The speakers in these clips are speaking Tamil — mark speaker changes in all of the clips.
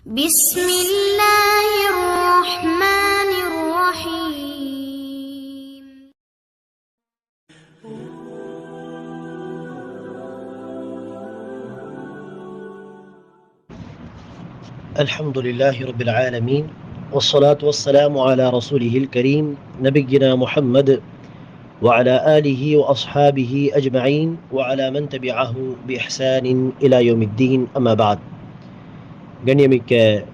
Speaker 1: بسم الله الرحمن الرحيم.
Speaker 2: الحمد لله رب العالمين والصلاة والسلام على رسوله الكريم نبينا محمد وعلى آله وأصحابه أجمعين وعلى من تبعه بإحسان إلى يوم الدين أما بعد. கண்ணியமிக்க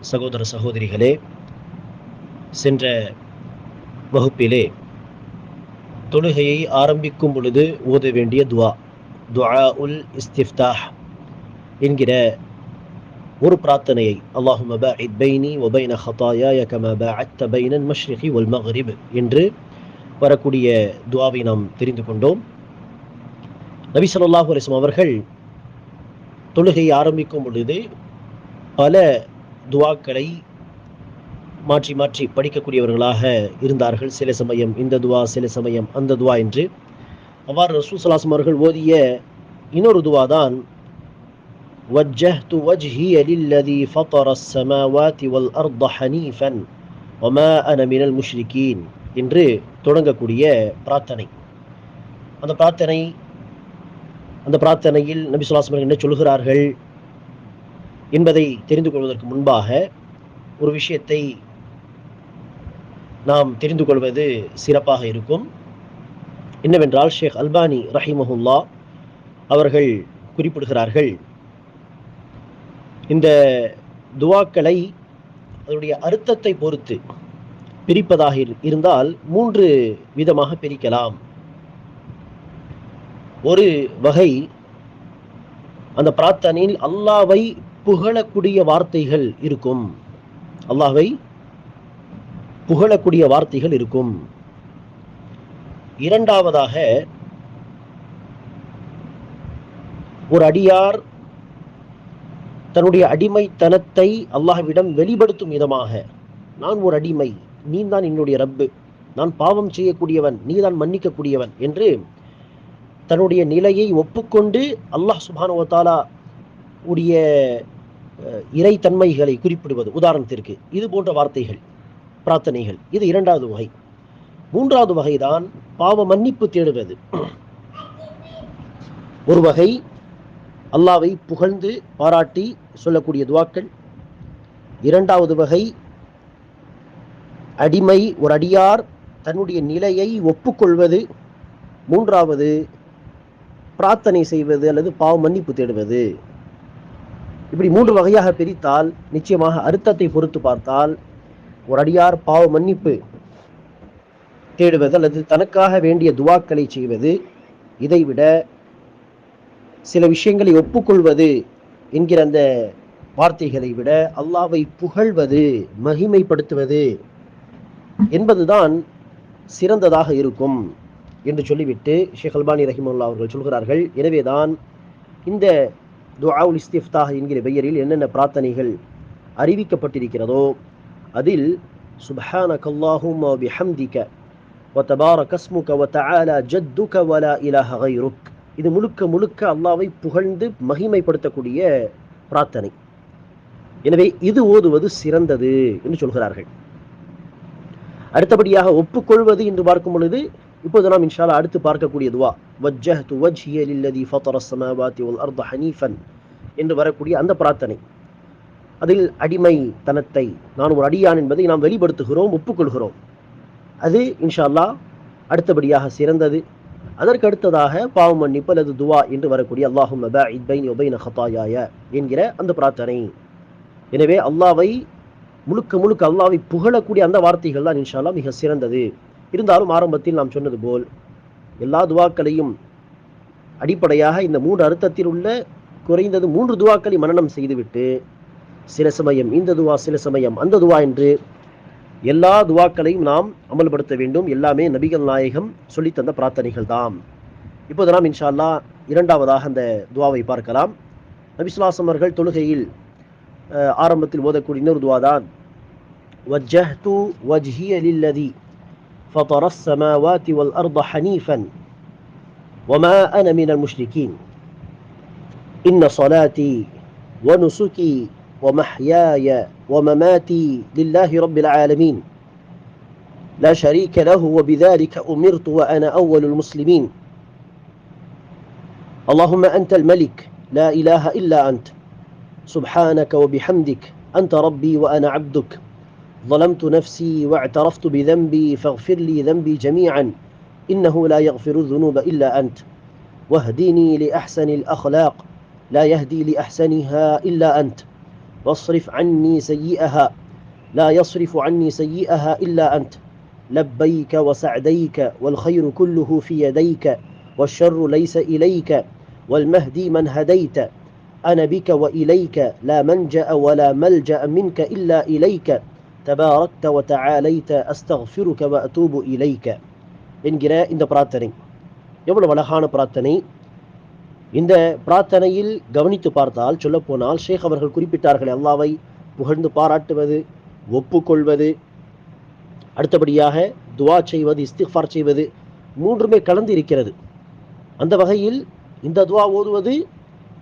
Speaker 2: சகோதர சகோதரிகளே சென்ற வகுப்பிலே தொழுகையை ஆரம்பிக்கும் பொழுது ஓத வேண்டிய துவா துவா உல் இஸ்திஃப்தாஹ் என்கிற ஒரு பிரார்த்தனையை அல்லாஹும பாஇத் பைனி ஒபைன ஹதாயாய கமா பாஅத்த பைனல் மஷ்ரிகி என்று வரக்கூடிய துவாவை நாம் தெரிந்து கொண்டோம். நபி சொல்லாஹு அலிஸ்லாம் அவர்கள் தொழுகை ஆரம்பிக்கும் பொழுது பல துவாக்களை மாற்றி மாற்றி படிக்கக்கூடியவர்களாக இருந்தார்கள் சில சமயம் இந்த துவா சில சமயம் அந்த துவா என்று அவ்வாறு ரசூல் சலாசம் அவர்கள் ஓதிய இன்னொரு துவா தான் وجهت وجهي للذي فطر السماوات والأرض حنيفا وما أنا من المشركين என்று தொடங்கக்கூடிய பிரார்த்தனை அந்த பிரார்த்தனை அந்த பிரார்த்தனையில் நபி சொல்லாஸ்மர் என்ன சொல்கிறார்கள் என்பதை தெரிந்து கொள்வதற்கு முன்பாக ஒரு விஷயத்தை நாம் தெரிந்து கொள்வது சிறப்பாக இருக்கும். என்னவென்றால் ஷேக் அல்பானி ரஹிமஹுல்லா அவர்கள் குறிப்பிடுகிறார்கள் இந்த துவாக்களை அதனுடைய அர்த்தத்தை பொறுத்து பிரிப்பதாக இரு- இருந்தால் மூன்று விதமாக பிரிக்கலாம். ஒரு வகை அந்த பிரார்த்தனையில் அல்லாவை புகழக்கூடிய வார்த்தைகள் இருக்கும். அல்லாஹை புகழக்கூடிய வார்த்தைகள் இருக்கும். இரண்டாவதாக ஒரு அடியார் தன்னுடைய அடிமைத்தனத்தை அல்லாஹ்விடம் வெளிப்படுத்தும் விதமாக நான் ஒரு அடிமை நீ தான் என்னுடைய ரப்பு நான் பாவம் செய்யக்கூடியவன் நீ தான் மன்னிக்கக்கூடியவன் என்று தன்னுடைய நிலையை ஒப்புக்கொண்டு அல்லாஹ் சுபானுவத்தாலா உடைய இறைத்தன்மைகளை குறிப்பிடுவது. உதாரணத்திற்கு இது போன்ற வார்த்தைகள் பிரார்த்தனைகள் இது இரண்டாவது வகை. மூன்றாவது வகைதான் பாவ மன்னிப்பு தேடுவது. ஒரு வகை அல்லாவை புகழ்ந்து பாராட்டி சொல்லக்கூடிய துவாக்கள். இரண்டாவது வகை அடிமை ஒரு அடியார் தன்னுடைய நிலையை ஒப்புக்கொள்வது. மூன்றாவது பிரார்த்தனை செய்வது அல்லது பாவ மன்னிப்பு தேடுவது. இப்படி மூன்று வகையாக பிரித்தால் நிச்சயமாக அர்த்தத்தை பொறுத்து பார்த்தால் ஒரு அடியார் பாவ மன்னிப்பு தேடுவது அல்லது தனக்காக வேண்டிய துவாக்களை செய்வது இதைவிட சில விஷயங்களை ஒப்புக்கொள்வது என்கிற அந்த வார்த்தைகளை விட அல்லாவை புகழ்வது மகிமைப்படுத்துவது என்பதுதான் சிறந்ததாக இருக்கும் என்று சொல்லிவிட்டு ஷேக் அல்பானி ரஹிமுல்லா அவர்கள் சொல்கிறார்கள். எனவேதான் இந்த துஆவுல் இஸ்திஃப்தாஹ் என்கிற பெயரில் என்னென்ன பிரார்த்தனைகள் அறிவிக்கப்பட்டிருக்கிறதோ அதில் சுப்ஹானக அல்லாஹும்ம பிஹம்திக وتبارك اسمك وتعالى جدك ولا إله غيرك இது முழுக்க முழுக்க அல்லாவை புகழ்ந்து மகிமைப்படுத்தக்கூடிய பிரார்த்தனை எனவே இது ஓதுவது சிறந்தது என்று சொல்கிறார்கள் அடுத்தபடியாக ஒப்புக்கொள்வது என்று பார்க்கும் பொழுது இப்போது நாம் இன்ஷாலா அடுத்து பார்க்கக்கூடிய துவா வஜ்ஜஹ்து வஜ் ஹியலில்லதி ஃபதர ஸமாவாதி உல் அர்த ஹனீஃபன் என்று வரக்கூடிய அந்த பிரார்த்தனை. அதில் அடிமை தனத்தை நான் ஒரு அடியான் என்பதை நாம் வெளிப்படுத்துகிறோம் ஒப்புக்கொள்கிறோம். அது இன்ஷா அல்லாஹ் அடுத்தபடியாக சிறந்தது. அதற்கு அடுத்ததாக பாவ மன்னிப்பு அல்லது துவா என்று வரக்கூடிய அல்லாஹும் பாஇத் என்கிற அந்த பிரார்த்தனை. எனவே அல்லாவை முழுக்க முழுக்க அல்லாவை புகழக்கூடிய அந்த வார்த்தைகள் தான் இன்ஷால்லா மிக சிறந்தது. இருந்தாலும் ஆரம்பத்தில் நாம் சொன்னது போல் எல்லா துவாக்களையும் அடிப்படையாக இந்த மூன்று அர்த்தத்தில் உள்ள குறைந்தது மூன்று துவாக்களை மனநம் செய்துவிட்டு சில சமயம் இந்த துவா சில சமயம் அந்த துவா என்று எல்லா துவாக்களையும் நாம் அமல்படுத்த வேண்டும். எல்லாமே நபிகள் நாயகம் சொல்லித்தந்த பிரார்த்தனைகள் தான் இப்போது நாம் இன்ஷால்லா இரண்டாவதாக அந்த துவாவை பார்க்கலாம். நபிசுலாசம் அவர்கள் தொழுகையில் ஆரம்பத்தில் ஓதக்கூடிய இன்னொரு துவா தான் வஜ்ஜஹ்து வஜ்ஹி அலில்லதி فطر السماوات والأرض حنيفا وما أنا من المشركين. إن صلاتي ونسكي ومحياي ومماتي لله رب العالمين. لا شريك له وبذلك أمرت وأنا أول المسلمين. اللهم أنت الملك لا إله إلا أنت. سبحانك وبحمدك أنت ربي وأنا عبدك. ظلمت نفسي واعترفت بذنبي فاغفر لي ذنبي جميعا. إنه لا يغفر الذنوب إلا أنت. واهدني لأحسن الأخلاق. لا يهدي لأحسنها إلا أنت. واصرف عني سيئها. لا يصرف عني سيئها إلا أنت. لبيك وسعديك والخير كله في يديك والشر ليس إليك والمهدي من هديت. أنا بك وإليك لا منجأ ولا ملجأ منك إلا إليك. தபாரக்த வ தஆலைத அஸ்தஃபிருக வ அதூபு இலைக்க என்கிற இந்த பிரார்த்தனை. எவ்வளவு அழகான பிரார்த்தனை. இந்த பிரார்த்தனையில் கவனித்து பார்த்தால் சொல்லப்போனால் ஷேக் அவர்கள் குறிப்பிட்டார்கள் அல்லாவை புகழ்ந்து பாராட்டுவது ஒப்புக்கொள்வது அடுத்தபடியாக துவா செய்வது இஸ்திஃபார் செய்வது மூன்றுமே கலந்து இருக்கிறது. அந்த வகையில் இந்த துவா ஓதுவது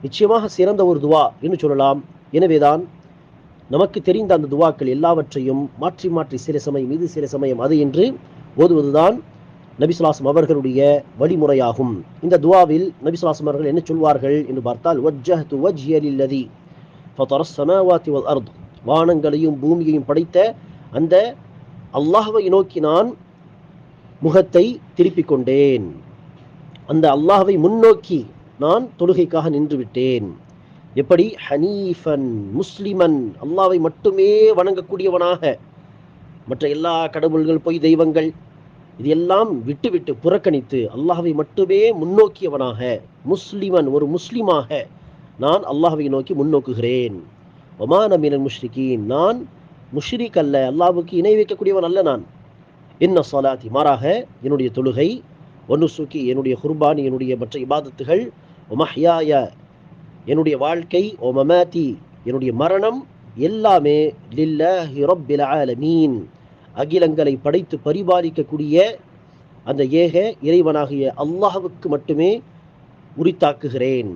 Speaker 2: நிச்சயமாக சிறந்த ஒரு துவா என்று சொல்லலாம். எனவேதான் நமக்கு தெரிந்த அந்த துவாக்கள் எல்லாவற்றையும் மாற்றி மாற்றி சில சமயம் இது சில சமயம் அது என்று ஓதுவதுதான் நபிசுலாசம் அவர்களுடைய வழிமுறையாகும். இந்த துவாவில் நபிசுலாசம் அவர்கள் என்ன சொல்வார்கள் என்று பார்த்தால் வஜ்ஜஹ்து ஃபதரஸ் வல் அர்த். வானங்களையும் பூமியையும் படைத்த அந்த அல்லாஹ்வை நோக்கி நான் முகத்தை திருப்பிக் கொண்டேன். அந்த அல்லாஹ்வை முன்னோக்கி நான் தொழுகைக்காக நின்று விட்டேன். எப்படி? ஹனீஃபன் முஸ்லிமன் அல்லாவை மட்டுமே வணங்கக்கூடியவனாக. மற்ற எல்லா கடவுள்கள் பொய் தெய்வங்கள் இது எல்லாம் விட்டுவிட்டு புறக்கணித்து அல்லாஹை மட்டுமே முன்னோக்கியவனாக முஸ்லிமன் ஒரு முஸ்லிமாக நான் அல்லாஹ்வை நோக்கி முன்னோக்குகிறேன். ஒமான மீனன் முஷ்ரிகீன் நான் முஷ்ரிக் அல்ல அல்லாவுக்கு இணை வைக்கக்கூடியவன் அல்ல நான். என்ன சொலாத்தி மாறாக என்னுடைய தொழுகை ஒன்னு சுக்கி என்னுடைய குர்பானி என்னுடைய மற்ற இபாதத்துகள் ஒமஹ்யாய என்னுடைய வாழ்க்கை ஓ மமாத்தி என்னுடைய மரணம் எல்லாமே லில்லாஹி ரப்பில் ஆலமீன். அகிலங்களை படைத்து பரிபாலிக்கக்கூடிய அந்த ஏக இறைவனாகிய அல்லாஹுக்கு மட்டுமே உரித்தாக்குகிறேன்.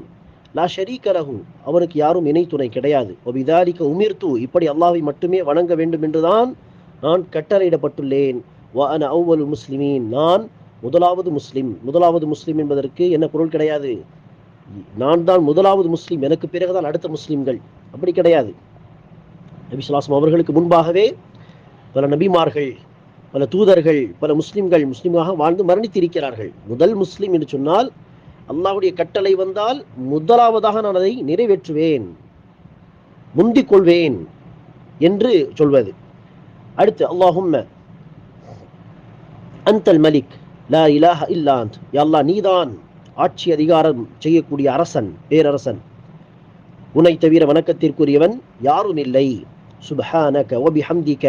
Speaker 2: லா ஷரீக லஹு அவனுக்கு யாரும் இணை துணை கிடையாது. ஒபிதாலிக்க உமிர்த்து இப்படி அல்லாஹை மட்டுமே வணங்க வேண்டும் என்றுதான் நான் கட்டளையிடப்பட்டுள்ளேன். வ அன அவ்வல் முஸ்லிமீன் நான் முதலாவது முஸ்லிம். முதலாவது முஸ்லிம் என்பதற்கு என்ன பொருள் கிடையாது? நான் தான் முதலாவது முஸ்லிம் எனக்கு பிறகுதான் அடுத்த முஸ்லிம்கள். அப்படி கிடையாது. நபி சுல்லாஸ்லம் அவர்களுக்கு முன்பாகவே பல நபிமார்கள் பல தூதர்கள் பல முஸ்லிம்கள் முஸ்லிமாக வாழ்ந்து மரணித்திருக்கிறார்கள். முதல் முஸ்லிம் என்று சொன்னால் அல்லாவுடைய கட்டளை வந்தால் முதலாவதாக நான் அதை நிறைவேற்றுவேன் முந்திக் கொள்வேன் என்று சொல்வது. அடுத்து அல்லாஹும் அந்தல் மலிக் லா இலாஹ இல்லாந்த் யல்லா அல்லாஹ் நீதான் ஆட்சி அதிகாரம் செய்யக்கூடிய அரசன் பேரரசன். உன்னை தவிர வணக்கத்திற்குரியவன் யாரும் இல்லை. சுபஹானக ஒபிஹம்திக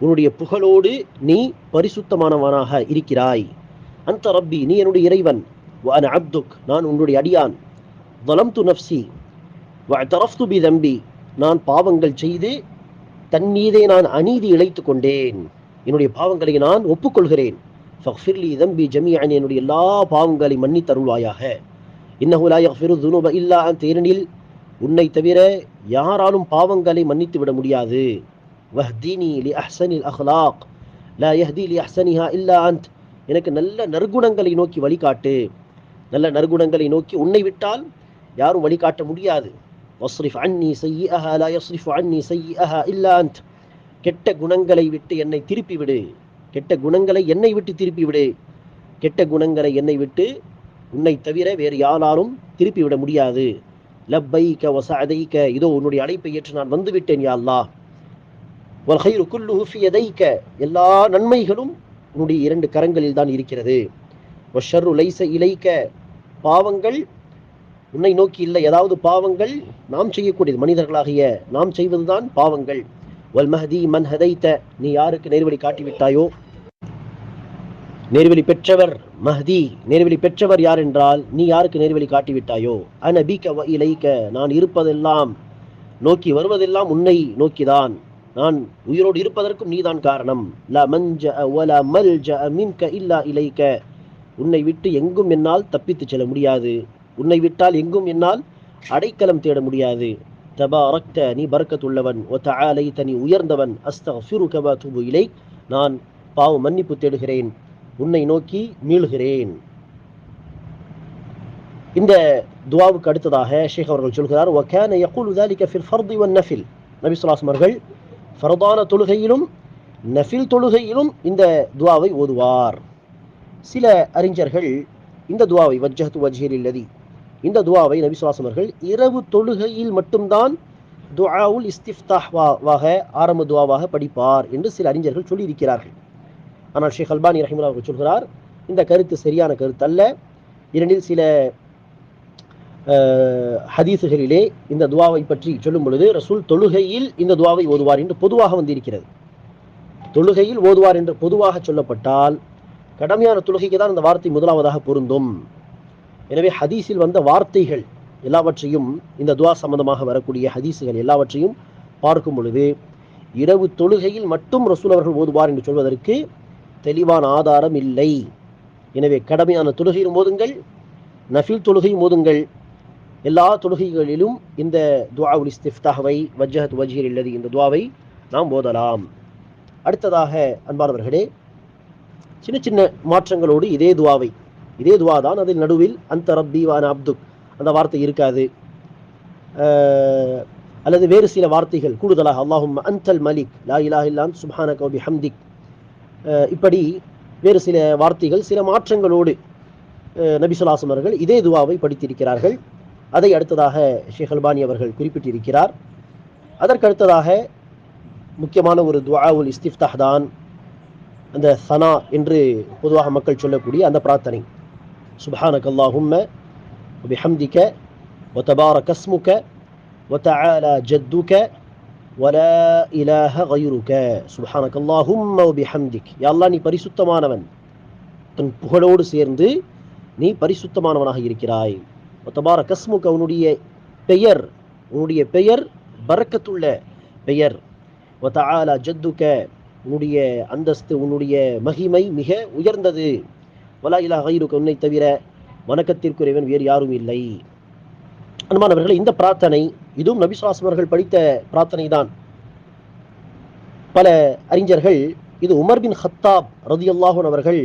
Speaker 2: உன்னுடைய புகழோடு நீ பரிசுத்தமானவனாக இருக்கிறாய். அந்த ரப்பி நீ என்னுடைய இறைவன். அன் அப்துக் நான் உன்னுடைய அடியான். வலம் து நப்சி தரஃப்து பி தம்பி நான் பாவங்கள் செய்து தன் மீதே நான் அநீதி இழைத்து கொண்டேன் என்னுடைய பாவங்களை நான் ஒப்புக்கொள்கிறேன். ஃபக்ஃபிர்லி தம்பி ஜமீஅன் என்னுடைய எல்லா பாவங்களை மன்னித் தருள்வாயாக இன்னஹு லா துனுப இல்லா தேரனில் உன்னை தவிர யாராலும் பாவங்களை மன்னித்து விட முடியாது. வஹ்தீனி லி அஹ்சனில் அஹ்லாக் லா யஹ்தி லி அஹ்சனிஹா இல்லா அந்த் எனக்கு நல்ல நற்குணங்களை நோக்கி வழிகாட்டு. நல்ல நற்குணங்களை நோக்கி உன்னை விட்டால் யாரும் வழிகாட்ட முடியாது. வஸ்ரிஃப் அன்னி செய்யிஅஹா லா யஸ்ரிஃப் அன்னி செய்யிஅஹா இல்லா அந்த் கெட்ட குணங்களை விட்டு என்னை திருப்பி விடு. கெட்ட குணங்களை என்னை விட்டு திருப்பி விடு. கெட்ட குணங்களை என்னை விட்டு உன்னை தவிர வேறு யாராலும் திருப்பி விட முடியாது. லப்பைக்க வசதைக்க இதோ உன்னுடைய அழைப்பை ஏற்று நான் வந்துவிட்டேன் யா அல்லாஹ். வல் எல்லா நன்மைகளும் உன்னுடைய இரண்டு கரங்களில் தான் இருக்கிறது. வஷர்ரு லைச இலைக்க பாவங்கள் உன்னை நோக்கி இல்லை. ஏதாவது பாவங்கள் நாம் செய்யக்கூடியது மனிதர்களாகிய நாம் செய்வதுதான் பாவங்கள். வல் மஹதி மன் ஹதைத்த நீ யாருக்கு நேர்வழி காட்டிவிட்டாயோ? நேர்வழி பெற்றவர் மஹதி நேர்வழி பெற்றவர் யார் என்றால் நீ யாருக்கு நேர்வழி காட்டிவிட்டாயோ? அனபிக வ இலைக்க நான் இருப்பதெல்லாம் நோக்கி வருவதெல்லாம் உன்னை நோக்கிதான். நான் உயிரோடு இருப்பதற்கும் நீதான் காரணம். ல மஞ்ச வல மல்ஜ மின்க இல்லா இலைக்க உன்னை விட்டு எங்கும் என்னால் தப்பித்து செல்ல முடியாது. உன்னை விட்டால் எங்கும் என்னால் அடைக்கலம் தேட முடியாது. தபாரக்த நீ பறக்கத்துள்ளவன் ஒத்த ஆலை தனி உயர்ந்தவன் அஸ்தஃபிருக வ துபு இலை நான் பாவ மன்னிப்பு தேடுகிறேன் உன்னை நோக்கி மீளுகிறேன் இந்த துவாவுக்கு அடுத்ததாக ஷேக் அவர்கள் சொல்கிறார் ஒகேன யகுல் உதாலிக்க ஃபில் ஃபர்தி ஒன் நஃபில் நபி சுலாஸ்ம் ஃபர்தான தொழுகையிலும் நஃபில் தொழுகையிலும் இந்த துவாவை ஓதுவார். சில அறிஞர்கள் இந்த துவாவை வஜ்ஜத்து வஜ்ஹீர் இல்லதி இந்த துவாவை நபி அவர்கள் இரவு தொழுகையில் மட்டும்தான் துவாவுல் இஸ்திஃப்தாஹ்வாவாக ஆரம்ப துவாவாக படிப்பார் என்று சில அறிஞர்கள் சொல்லியிருக்கிறார்கள். ஆனால் ஷேக் அல்பானி ரஹிமுல்லா அவர்கள் சொல்கிறார் இந்த கருத்து சரியான கருத்து அல்ல இரண்டில் சில ஹதீசுகளிலே ஹதீஸுகளிலே இந்த துவாவை பற்றி சொல்லும் பொழுது ரசூல் தொழுகையில் இந்த துவாவை ஓதுவார் என்று பொதுவாக வந்திருக்கிறது. தொழுகையில் ஓதுவார் என்று பொதுவாக சொல்லப்பட்டால் கடமையான தொழுகைக்கு தான் இந்த வார்த்தை முதலாவதாக பொருந்தும். எனவே ஹதீஸில் வந்த வார்த்தைகள் எல்லாவற்றையும் இந்த துவா சம்பந்தமாக வரக்கூடிய ஹதீஸுகள் எல்லாவற்றையும் பார்க்கும் பொழுது இரவு தொழுகையில் மட்டும் ரசூல் அவர்கள் ஓதுவார் என்று சொல்வதற்கு தெளிவான ஆதாரம் இல்லை. எனவே கடமையான தொழுகையில் மோதுங்கள் நஃபில் தொழுகையும் மோதுங்கள் எல்லா தொழுகைகளிலும் இந்த துவாவுல் இஸ்திஃப்தாஹவை வஜ்ஜஹத் வஜீர் இல்லது இந்த துவாவை நாம் ஓதலாம். அடுத்ததாக அன்பானவர்களே சின்ன சின்ன மாற்றங்களோடு இதே துவாவை இதே துவா தான் அதில் நடுவில் அந்த ரப்பி வான அப்துக். அந்த வார்த்தை இருக்காது. அல்லது வேறு சில வார்த்தைகள் கூடுதலாக அல்லாஹும் அந்தல் மலிக் லா இலா இல்லான் சுஹான கௌபி ஹம்திக் இப்படி வேறு சில வார்த்தைகள் சில மாற்றங்களோடு அஹ், நபி அவர்கள் இதே துவாவை படித்திருக்கிறார்கள். அதை அடுத்ததாக ஷேக் அல்பானி அவர்கள் குறிப்பிட்டிருக்கிறார். அதற்கு அடுத்ததாக முக்கியமான ஒரு துஆவுல் இஸ்திஃப்தாஹ் தான் அந்த சனா என்று பொதுவாக மக்கள் சொல்லக்கூடிய அந்த பிரார்த்தனை. சுப்ஹானக அல்லாஹும்ம وبحمدك وتبارك اسمك وتعالى جدك ولا إله غيرك سبحانك اللهم وبحمدك يا الله நீ பரிசுத்தமானவன் தன் புகழோடு சேர்ந்து நீ பரிசுத்தமானவனாக இருக்கிறாய் ஒத்தபார கஸ்முக உன்னுடைய பெயர் உன்னுடைய பெயர் பரக்கத்துள்ள பெயர் ஒத்தஆலா ஜத்துக்க உன்னுடைய அந்தஸ்து உன்னுடைய மகிமை மிக உயர்ந்தது வலா இலா கைருக்க உன்னை தவிர வணக்கத்திற்குரியவன் வேறு யாரும் இல்லை. அன்பானவர்களே இந்த பிரார்த்தனை இதுவும் நபிசுவாசமர்கள் படித்த பிரார்த்தனை தான் பல அறிஞர்கள் இது உமர் பின் ஹத்தாப் ரதியல்லாஹூன் அவர்கள்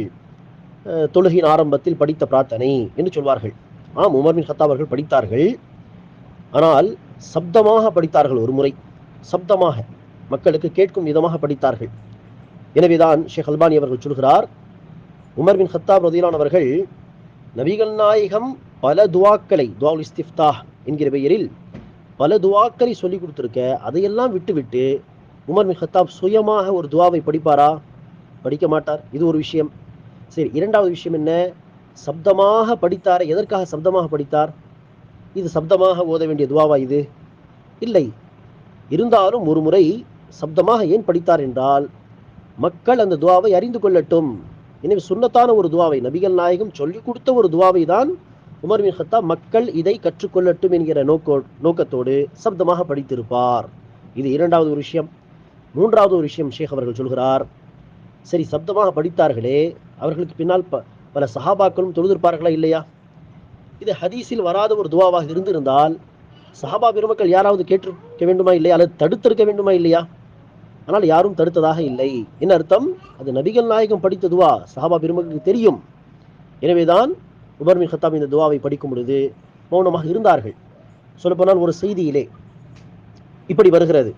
Speaker 2: அஹ், தொழுகையின் ஆரம்பத்தில் படித்த பிரார்த்தனை என்று சொல்வார்கள். ஆம் உமர் பின் ஹத்தாப் அவர்கள் படித்தார்கள். ஆனால் சப்தமாக படித்தார்கள் ஒரு முறை. சப்தமாக மக்களுக்கு கேட்கும் விதமாக படித்தார்கள். எனவேதான் ஷேக் அல்பானி அவர்கள் சொல்கிறார் உமர் பின் ஹத்தாப் ரதீலானவர்கள் நபிகள் நாயகம் பல துவாக்களை துவா இஸ்திஃப்தா என்கிற பெயரில் பல துவாக்களை சொல்லி கொடுத்துருக்க அதையெல்லாம் விட்டுவிட்டு உமர் பின் ஹத்தாப் சுயமாக ஒரு துவாவை படிப்பாரா? படிக்க மாட்டார். இது ஒரு விஷயம். சரி இரண்டாவது விஷயம் என்ன? சப்தமாக படித்தார் எதற்காக சப்தமாக படித்தார்? இது சப்தமாக ஓத வேண்டிய துவாவா இது? இல்லை. இருந்தாலும் ஒரு முறை சப்தமாக ஏன் படித்தார் என்றால் மக்கள் அந்த துவாவை அறிந்து கொள்ளட்டும். எனவே சுன்னத்தான ஒரு துவாவை நபிகள் நாயகம் சொல்லிக் கொடுத்த ஒரு துவாவை தான் உமர் பின் ஹத்தா மக்கள் இதை கற்றுக்கொள்ளட்டும் என்கிற நோக்கோ நோக்கத்தோடு சப்தமாக படித்திருப்பார். இது இரண்டாவது ஒரு விஷயம். மூன்றாவது ஒரு விஷயம் ஷேக் அவர்கள் சொல்கிறார். சரி சப்தமாக படித்தார்களே அவர்களுக்கு பின்னால் ப பல சஹாபாக்களும் தொழுதிருப்பார்களா இல்லையா? இது ஹதீஸில் வராத ஒரு துவாவாக இருந்திருந்தால் சஹாபா பெருமக்கள் யாராவது கேட்டிருக்க வேண்டுமா இல்லையா? அல்லது தடுத்திருக்க வேண்டுமா இல்லையா? ஆனால் யாரும் தடுத்ததாக இல்லை. என்ன அர்த்தம்? அது நபிகள் நாயகம் படித்ததுவா சஹாபா பெருமக்களுக்கு தெரியும். எனவேதான் உமர் பின் ஹத்தாப் இந்த துவாவை படிக்கும் பொழுது மௌனமாக இருந்தார்கள். சொல்லப்போனால் ஒரு செய்தியிலே இப்படி வருகிறது.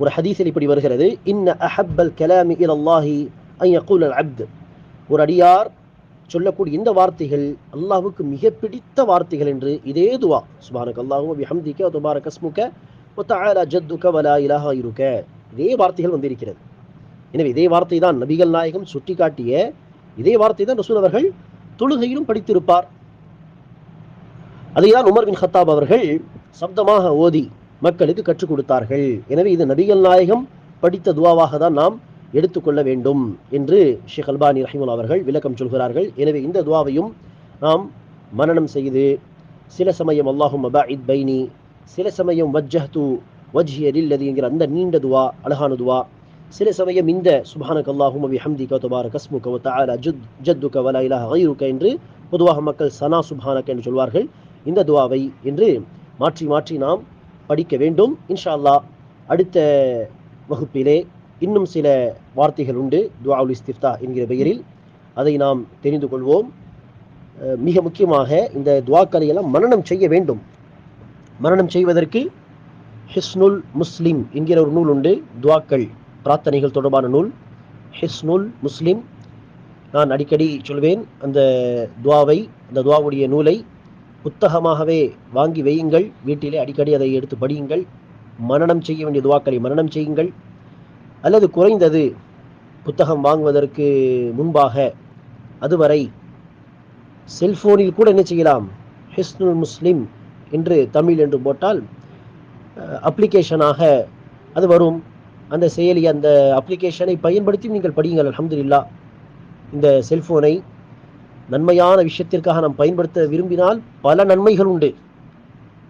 Speaker 2: ஒரு ஹதீஸில் இப்படி வருகிறது. இன்ன அஹப்பல் கலாமி இலல்லாஹி அன் யகூல் அல் ஒரு அடியார் சொல்லக்கூடிய இந்த வார்த்தைகள் அல்லாஹுக்கு மிக பிடித்த வார்த்தைகள் என்று இதே துவா. சுபானக் அல்லாஹு பிஹம்திக துபாரக் அஸ்முக வத்தஆலா ஜத்துக வலா இலாஹா இருக்க இதே வார்த்தைகள் வந்திருக்கிறது. எனவே இதே வார்த்தை தான் நபிகள் நாயகம் சுட்டிக்காட்டிய இதே வார்த்தை தான் ரசூல் அவர்கள் தொழுகையிலும் படித்திருப்பார். அதைதான் உமர் பின் ஹத்தாப் அவர்கள் சப்தமாக ஓதி மக்களுக்கு கற்றுக் கொடுத்தார்கள். எனவே இது நபிகள் நாயகம் படித்த துவாவாக தான் நாம் எடுத்துக்கொள்ள வேண்டும் என்று ஷேக் அல்பானி ரஹிமுல் அவர்கள் விளக்கம் சொல்கிறார்கள். எனவே இந்த துவாவையும் நாம் மனனம் செய்து சில சமயம் அல்லாஹும் பைனி சில சமயம் வஜ்ஜஹ்து வஜ்ஹிய லில்லதி என்கிற அந்த நீண்ட துவா அழகான துவா. சில சமயம் இந்த சுபானக் அல்லாஹும் அபி ஹம்தி கௌதபார வ தஆலா ஜுத் ஜத்துக வலா இலா கைருக என்று பொதுவாக மக்கள் சனா சுபானக் என்று சொல்வார்கள். இந்த துவாவை என்று மாற்றி மாற்றி நாம் படிக்க வேண்டும். இன்ஷா அல்லாஹ் அடுத்த வகுப்பிலே இன்னும் சில வார்த்தைகள் உண்டு. துஆவுல் இஸ்திஃப்தா என்கிற பெயரில். அதை நாம் தெரிந்து கொள்வோம். மிக முக்கியமாக இந்த துவாக்களை எல்லாம் மரணம் செய்ய வேண்டும். மரணம் செய்வதற்கு ஹிஸ்னுல் முஸ்லிம் என்கிற ஒரு நூல் உண்டு. துவாக்கள் பிரார்த்தனைகள் தொடர்பான நூல். ஹிஸ்னுல் முஸ்லிம். நான் அடிக்கடி சொல்வேன் அந்த துவாவை அந்த துவாவுடைய நூலை புத்தகமாகவே வாங்கி வையுங்கள். வீட்டிலே அடிக்கடி அதை எடுத்து படியுங்கள். மரணம் செய்ய வேண்டிய துவாக்களை மரணம் செய்யுங்கள். அல்லது குறைந்தது புத்தகம் வாங்குவதற்கு முன்பாக அதுவரை செல்போனில் கூட என்ன செய்யலாம்? ஹிஸ்னுல் முஸ்லிம் என்று தமிழ் என்று போட்டால் அப்ளிகேஷனாக அது வரும். அந்த செயலி அந்த அப்ளிகேஷனை பயன்படுத்தி நீங்கள் படியுங்கள் அலமதுல்லா இந்த செல்ஃபோனை நன்மையான விஷயத்திற்காக நாம் பயன்படுத்த விரும்பினால் பல நன்மைகள் உண்டு.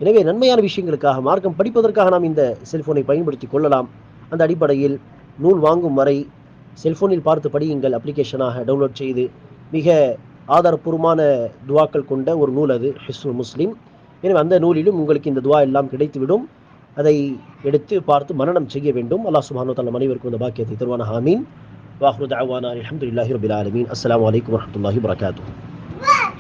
Speaker 2: எனவே நன்மையான விஷயங்களுக்காக மார்க்கம் படிப்பதற்காக நாம் இந்த செல்ஃபோனை பயன்படுத்தி கொள்ளலாம். அந்த அடிப்படையில் நூல் வாங்கும் வரை செல்ஃபோனில் பார்த்து படியுங்கள் அப்ளிகேஷனாக டவுன்லோட் செய்து. மிக ஆதாரப்பூர்வமான துவாக்கள் கொண்ட ஒரு நூல் அது ஹிஸ்னுல் முஸ்லீம். எனவே அந்த நூலிலும் உங்களுக்கு இந்த துவா எல்லாம் கிடைத்துவிடும். அதை எடுத்து பார்த்து மனனம் செய்ய வேண்டும். அல்லாஹ் சுப்ஹானஹு தன் தஆலா இந்த பாக்கியத்தை தருவான ஹாமீன் வாஹ்ரு தஅவானா அலமதுல்லாஹி ரபில் ஆலமீன். அஸ்ஸலாமு அலைக்கும் வரஹ்மத்துல்லாஹி